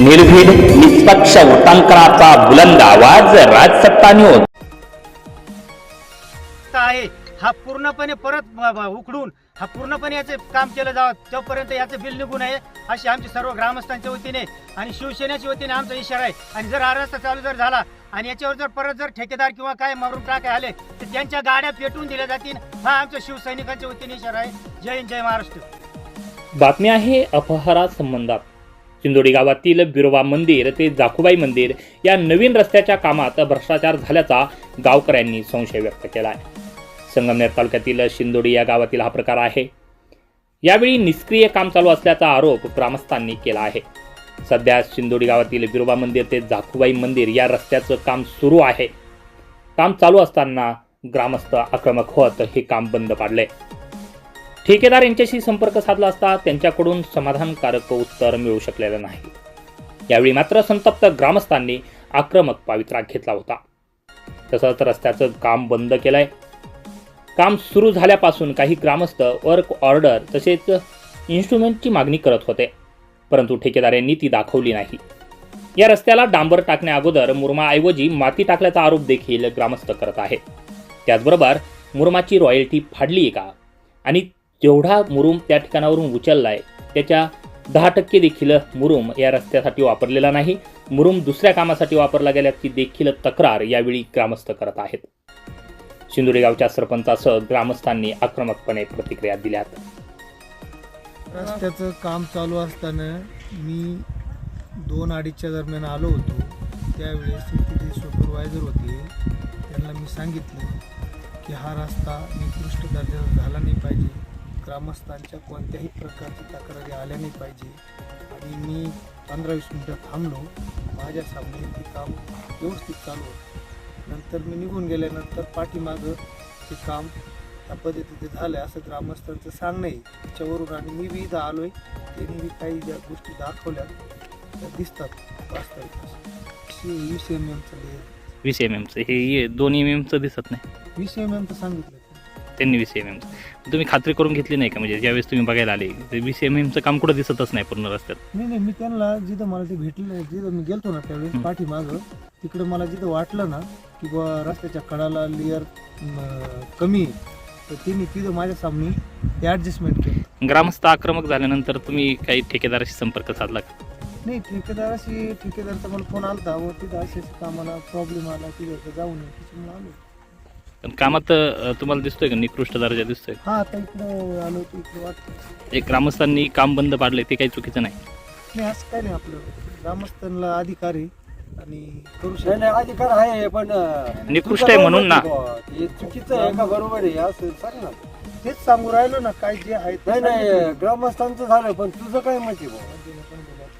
निर्भीड निष्पक्ष वृत्तांकनाचा बुलंद आवाज राजसत्ता न्यूज आहे. हा पूर्णपणे परत उखडून हा पूर्णपणे याचे काम केलं जावं. तोपर्यंत याचं बिल निघून आहे अशी आमची सर्व ग्रामस्थांच्या वतीने आणि शिवसेनेच्या वतीने आमचा इशारा आहे. आणि जर हा रस्ता चालू जर झाला आणि याच्यावर जर परत जर ठेकेदार किंवा काय मारून टाकाय आले तर त्यांच्या गाड्या पेटवून दिल्या जातील. हा आमच्या शिवसैनिकांच्या वतीने इशारा आहे. जय हिंद जय महाराष्ट्र. बातमी आहे अपहारा संबंधात. चिंदोडी गावातील बिरोबा मंदिर ते जाखुबाई मंदिर या नवीन रस्त्याच्या कामात भ्रष्टाचार झाल्याचा गावकऱ्यांनी संशय व्यक्त केला आहे संगमनेर तालुक्यातील शिंदोडी या गावातील हा प्रकार आहे. यावेळी निष्क्रिय काम चालू असल्याचा आरोप ग्रामस्थांनी केला आहे. सध्या शिंदोडी गावातील बिरोबा मंदिर ते जाखुबाई मंदिर या रस्त्याचं काम सुरू आहे. काम चालू असताना ग्रामस्थ आक्रमक होत हे काम बंद पाडले. ठेकेदार यांच्याशी संपर्क साधला असता त्यांच्याकडून समाधानकारक उत्तर मिळू शकलेलं नाही. यावेळी मात्र संतप्त ग्रामस्थांनी आक्रमक पावित्रा घेतला होता. तसंच रस्त्याचं काम बंद केलंय. काम सुरू झाल्यापासून काही ग्रामस्थ वर्क ऑर्डर तसेच इन्स्ट्रुमेंटची मागणी करत होते. परंतु ठेकेदारांनी ती दाखवली नाही. या रस्त्याला डांबर टाकण्याअगोदर मुरमाऐवजी माती टाकल्याचा आरोप देखील ग्रामस्थ करत आहे त्याचबरोबर मुरमाची रॉयल्टी फाडली आहे का? आणि जेवढा मुरुम त्या ठिकाणावरून उचललाय त्याच्या दहा टक्के देखील मुरुम या रस्त्यासाठी वापरलेला नाही. मुरुम दुसऱ्या कामासाठी वापरला गेल्याची देखील तक्रार यावेळी ग्रामस्थ करत आहेत. शिंदुरेगावच्या सरपंचासह ग्रामस्थांनी आक्रमकपणे प्रतिक्रिया दिल्यात. रस्त्याचं काम चालू असताना मी दोन अडीचच्या दरम्यान आलो होतो. त्यावेळेस तिथे सुपरवायझर होते. त्यांना मी सांगितलं की हा रस्ता निकृष्ट दर्जाचा झाला नाही पाहिजे. ग्रामस्थांच्या कोणत्याही प्रकारची तक्रारी आल्या नाही पाहिजे. आणि मी पंधरा वीस मिनटं थांबलो. माझ्या सामने ते काम व्यवस्थित चालू होतं. नंतर मी निघून गेल्यानंतर पाठीमागं ते काम त्या पद्धतीचे झालं असं ग्रामस्थांचं सांगणं आहे त्याच्यावरून आणि मी बी इथं आलोय. त्यांनी बी काही ज्या गोष्टी दाखवल्या त्या दिसतात वास्तविक. वीस एम एमचं वीस एम एमचं हे दोन एम एमचं दिसत नाही. वीस एम एमचं सांगितलं त्यांनी वीस एम एमचं तुम्ही खात्री करून घेतली नाही का? म्हणजे ज्यावेळेस तुम्ही बघायला आले ते वीस एम एमचं काम कुठं दिसतच नाही पूर्ण रस्त्यात? नाही नाही मी त्यांना जिथं मला ते भेटलं जिथं मी गेलतो ना त्यावेळेस हं. पाठीमागं तिकडं मला जिथं वाटलं ना की बा रस्त्याच्या कडाला लेअर कमी आहे. तर त्यांनी तिथं माझ्या सामने ते ॲडजस्टमेंट केलं. ग्रामस्थ आक्रमक झाल्यानंतर तुम्ही काही ठेकेदाराशी संपर्क साधला का? नाही ठेकेदाराशी ठेकेदारचा मला फोन आलता व तिथं असे असे कामाला प्रॉब्लेम आला तिथं जाऊ नये त्याच्यामुळे आलो. पण कामात अं, तुम्हाला दिसतोय का? निकृष्ट दर्जा दिसतोय. हा आता इकडं आलो तर इकडं वाटतं एक ग्रामस्थांनी काम बंद पाडले ते काही चुकीचं नाही. नाही असं काय नाही आपलं. ग्रामस्थांना अधिकार आहे आणि करू नाही नाही अधिकार आहे पण अं, निकृष्ट आहे म्हणून ना. हे चुकीचं आहे का बरोबर आहे असं सांग ना. तेच सांगू राहिलो ना काय जे आहे ते नाही नाही सांगितलं. ग्रामस्थांचं झालं पण तुझं काय बुवा?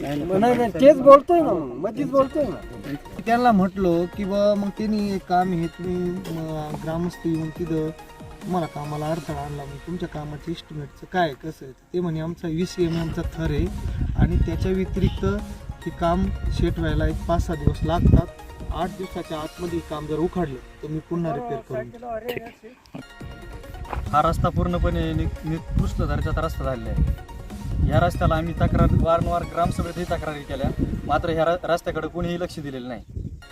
नाही, नाही तेच बोलतोय ना मग मध्येच बोलतोय ना. त्यांना म्हटलो की बा मग त्यांनी एक काम हे तुम्ही म, ग्रामस्थ येऊन तिथं तुम्हाला कामाला अडथळा आणला. मग तुमच्या कामाचं इस्टिमेटचं काय कसं आहे? ते म्हणे आमचा वीस एम एमचा थर आहे आणि त्याच्या व्यतिरिक्त हे काम शेट व्हायला एक पाच सहा दिवस लागतात. आठ दिवसाच्या आतमध्ये काम जर उखाडलं तर मी पुन्हा रिपेअर करून. हा रस्ता पूर्णपणे नि- निकृष्ट दर्जाचा रस्ता झालेला आहे. ह्या रस्त्याला आम्ही तक्रार वारंवार ग्रामसभेतही तक्रारी केल्या. मात्र ह्या र- रस्त्याकडे कोणीही लक्ष दिलेलं नाही.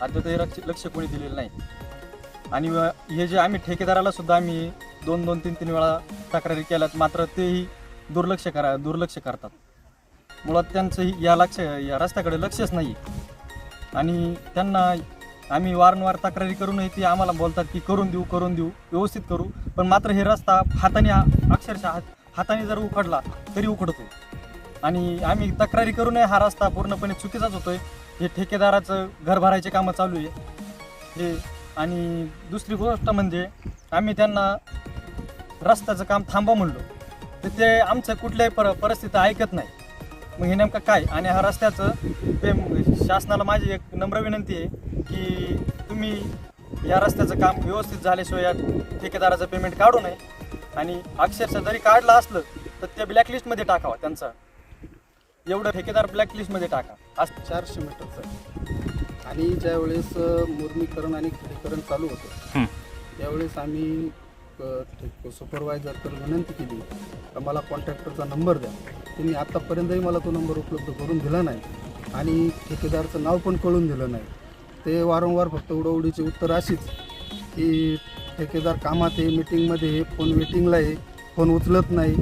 अद्यापही लक्ष लक्ष कोणी दिलेलं नाही. आणि व- हे जे आम्ही ठेकेदाराला सुद्धा आम्ही दोन दोन तीन तीन वेळा तक्रारी केल्यात मात्र तेही दुर्लक्ष करा दुर्लक्ष करतात. मुळात त्यांचं या लक्ष या रस्त्याकडे लक्षच नाही. आणि त्यांना आम्ही वारंवार तक्रारी करूनही ते आम्हाला बोलतात की करून देऊ करून देऊ व्यवस्थित करू. पण मात्र हे रस्ता हाताने अक्षरशः हात हाताने जर उखडला तरी उखडतो आणि आम्ही तक्रारी करूनही हा रस्ता पूर्णपणे चुकीचाच होतोय. हे ठेकेदाराचं घर भरायचे कामं चालू आहे. हे आणि दुसरी गोष्ट म्हणजे आम्ही त्यांना रस्त्याचं काम थांबा म्हणलो. तर ते आमचं कुठल्याही पर परिस्थिती ऐकत नाही. मग हे नेमकं काय? आणि हा रस्त्याचं ते शासनाला माझी एक नम्र विनंती आहे की तुम्ही या रस्त्याचं काम व्यवस्थित झाल्याशिवाय या ठेकेदाराचं पेमेंट काढू नये. आणि अक्षरशः जरी काढलं असलं तर ते ब्लॅकलिस्टमध्ये टाकावा त्यांचा. एवढं ठेकेदार ब्लॅकलिस्टमध्ये टाका. असं चारशे मीटरचं आणि ज्यावेळेस मुर्मीकरण आणि खडीकरण चालू होतं. त्यावेळेस आम्ही सुपरवायझरकडे विनंती केली का मला कॉन्ट्रॅक्टरचा नंबर द्या. त्यांनी आतापर्यंतही मला तो नंबर उपलब्ध करून दिला नाही आणि ठेकेदारचं नाव पण कळून दिलं नाही. ते वारंवार फक्त उडवडीची उत्तर अशीच की ठेकेदार कामात आहे मिटिंगमध्ये आहे फोन वेटिंगला आहे फोन उचलत नाही.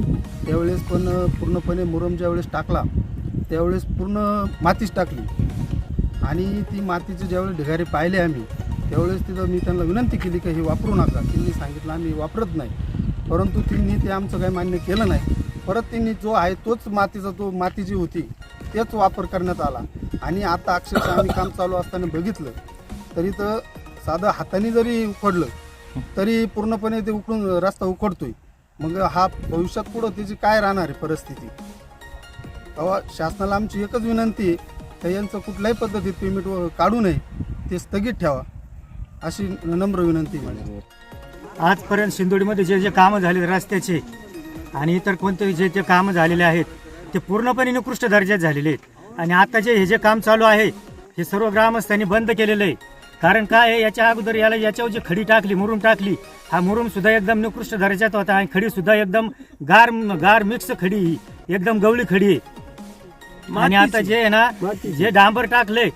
त्यावेळेस पण पूर्णपणे मुरम ज्यावेळेस टाकला त्यावेळेस पूर्ण मातीच टाकली. आणि ती मातीचे ज्यावेळेस ढिगारे पाहिले आम्ही त्यावेळेस तिथं मी त्यांना विनंती केली की हे वापरू नका. त्यांनी सांगितलं आम्ही वापरत नाही. परंतु त्यांनी ते आमचं काही मान्य केलं नाही. परत त्यांनी जो आहे तोच मातीचा तो माती जी होती तेच वापर करण्यात आला. आणि आता अक्षरशः आम्ही काम चालू असताना बघितलं तरी तर साधं हाताने जरी उकडलं तरी पूर्णपणे ते उकडून रस्ता उखडतोय. मग हा भविष्यात पुढं त्याची काय राहणार आहे परिस्थिती? तेव्हा शासनाला आमची एकच विनंती आहे का यांचं कुठल्याही पद्धतीत पेमेंट काढू नये ते स्थगित ठेवा अशी नम्र विनंती आहे माझी. आजपर्यंत सिंदोडीमध्ये जे जे कामं झाले रस्त्याचे आणि इतर कोणते जे जे कामं झालेले आहेत ते पूर्णपणे निकृष्ट दर्जात झालेले आहेत. आणि आता जे हे जे काम चालू आहे हे सर्व ग्रामस्थांनी बंद केलेलं आहे. कारण काय आहे याच्या अगोदर याला याच्यावर जी खडी टाकली मुरुम टाकली हा मुरुम सुद्धा एकदम निकृष्ट दर्जाचा होता आणि खडी सुद्धा एकदम गार गार मिक्स खडी ही एकदम गवळी खडी आहे. आणि आता जे आहे ना जे डांबर टाकले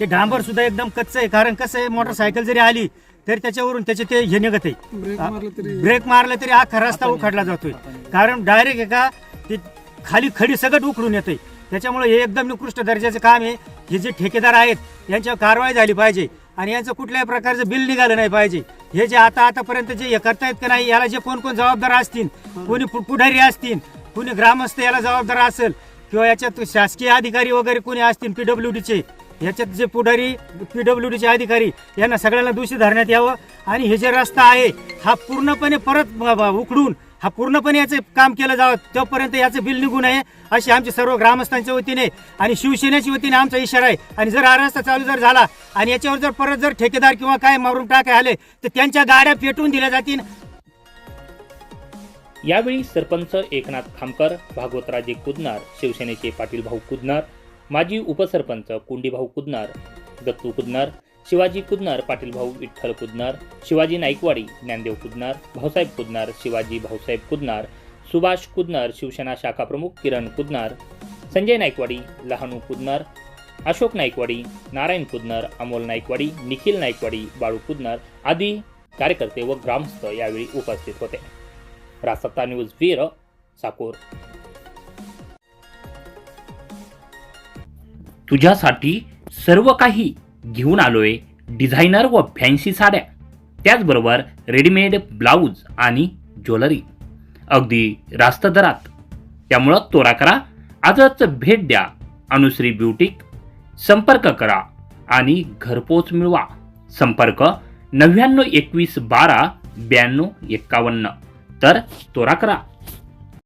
ते डांबर सुद्धा एकदम कच्चं आहे कारण कसं आहे मोटरसायकल जरी आली तरी त्याच्यावरून त्याचे ते हे निघत आहे. ब्रेक मारला तरी अख्खा रस्ता उखडला जातोय. कारण डायरेक्ट एका ते खाली खडी सगळं उखडून येते त्याच्यामुळे हे एकदम निकृष्ट दर्जाचं काम आहे. हे जे ठेकेदार आहेत यांच्यावर कारवाई झाली पाहिजे. आणि यांचं कुठल्याही प्रकारचं बिल निघालं नाही पाहिजे. हे जे आता आतापर्यंत जे हे करतायत का नाही याला जे कोण कोण जबाबदार असतील कोणी पुढारी असतील कोणी ग्रामस्थ याला जबाबदार असेल किंवा याच्यात शासकीय अधिकारी वगैरे कोणी असतील पीडब्ल्यू डीचे याच्यात जे पुढारी पीडब्ल्यू डीचे अधिकारी यांना सगळ्यांना दोषी धरण्यात यावं. आणि हे जे रस्ता आहे हा पूर्णपणे परत उकडून हा पूर्णपणे याचं काम केलं जावं. तोपर्यंत याचं बिल निघू नये अशी आमची सर्व ग्रामस्थांच्या वतीने आणि शिवसेनेच्या वतीने आमचा इशारा आहे. आणि जर हा रस्ता चालू जर झाला आणि याच्यावर जर परत जर ठेकेदार किंवा काय मारून टाकाय आले तर त्यांच्या गाड्या पेटवून दिल्या जातील. यावेळी सरपंच एकनाथ खामकर भागवतराजे कुदनार शिवसेनेचे पाटील भाऊ कुदनार माजी उपसरपंच कुंडीभाऊ कुदनार दत्तू कुदनार शिवाजी कुदनार पाटील भाऊ विठ्ठल कुदनार शिवाजी नाईकवाडी ज्ञानदेव कुदनार भाऊसाहेब कुदनार शिवाजी भाऊसाहेब कुदनार सुभाष कुदनार शिवसेना शाखा प्रमुख किरण कुदनार संजय नाईकवाडी लहानू कुदनार अशोक नाईकवाडी नारायण कुदनार अमोल नाईकवाडी निखिल नाईकवाडी बाळू कुदनार आदी कार्यकर्ते व ग्रामस्थ यावेळी उपस्थित होते. रासत्ता न्यूज वीर साकोर तुझ्यासाठी सर्व काही घेऊन आलोय डिझायनर व फॅन्सी साड्या. त्याचबरोबर रेडीमेड ब्लाऊज आणि ज्वेलरी अगदी रास्त दरात. त्यामुळं तोरा करा आजच भेट द्या अनुश्री ब्युटीक. संपर्क करा आणि घरपोच मिळवा. संपर्क नव्याण्णव एकवीस बारा ब्याण्णव एक्कावन्न तर तोरा करा.